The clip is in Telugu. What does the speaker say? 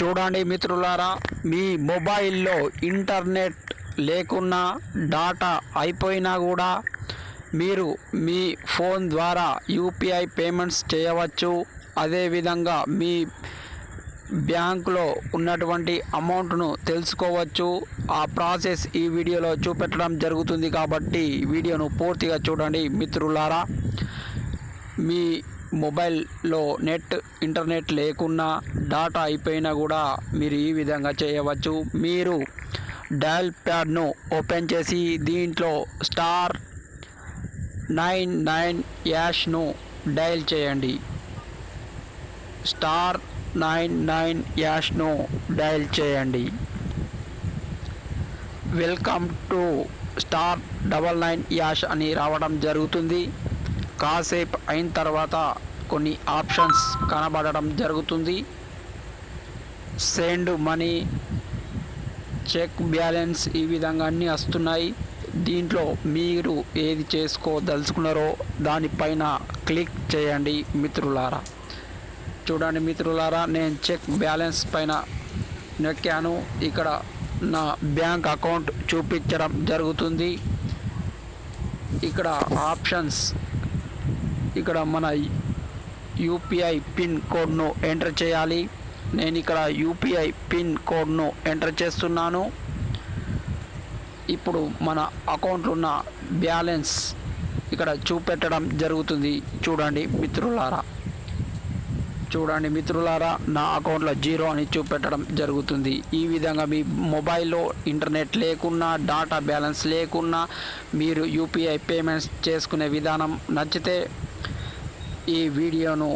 చూడండి మిత్రులారా మీ మొబైల్లో ఇంటర్నెట్ లేకున్నా డాటా అయిపోయినా కూడా మీరు మీ ఫోన్ ద్వారా యూపీఐ పేమెంట్స్ చేయవచ్చు. అదేవిధంగా మీ బ్యాంకులో ఉన్నటువంటి అమౌంట్ను తెలుసుకోవచ్చు. ఆ ప్రాసెస్ ఈ వీడియోలో చూపెట్టడం జరుగుతుంది కాబట్టి వీడియోను పూర్తిగా చూడండి మిత్రులారా. మీ మొబైల్లో నెట్ ఇంటర్నెట్ లేకున్నా డాటా అయిపోయినా కూడా మీరు ఈ విధంగా చేయవచ్చు. మీరు డయల్ ప్యాడ్ను ఓపెన్ చేసి దీంట్లో స్టార్ నైన్ నైన్ యాష్ను డయల్ చేయండి. స్టార్ నైన్ నైన్ యాష్ను డయల్ చేయండి. Welcome to star double nine hash అని రావడం జరుగుతుంది. కాసేపు అయిన తర్వాత కొన్ని ఆప్షన్స్ కనబడడం జరుగుతుంది. సెండ్ మనీ చెక్ బ్యాలెన్స్ ఈ విధంగా అన్నీ వస్తున్నాయి. దీంట్లో మీరు ఏది చేసుకోదలుచుకున్నారో దానిపైన క్లిక్ చేయండి మిత్రులారా. చూడండి మిత్రులారా నేను చెక్ బ్యాలెన్స్ పైన నొక్కాను. ఇక్కడ నా బ్యాంక్ అకౌంట్ చూపించడం జరుగుతుంది. ఇక్కడ ఆప్షన్స్ ఇక్కడ మన యూపీఐ పిన్ కోడ్ను ఎంటర్ చేయాలి. నేను ఇక్కడ యూపీఐ పిన్ కోడ్ను ఎంటర్ చేస్తున్నాను. ఇప్పుడు మన అకౌంట్లో ఉన్న బ్యాలెన్స్ ఇక్కడ చూపెట్టడం జరుగుతుంది. చూడండి మిత్రులారా. చూడండి మిత్రులారా నా అకౌంట్లో జీరో అని చూపెట్టడం జరుగుతుంది. ఈ విధంగా మీ మొబైల్లో ఇంటర్నెట్ లేకున్నా డాటా బ్యాలెన్స్ లేకున్నా మీరు యూపీఐ పేమెంట్స్ చేసుకునే విధానం నచ్చితే ఈ వీడియోను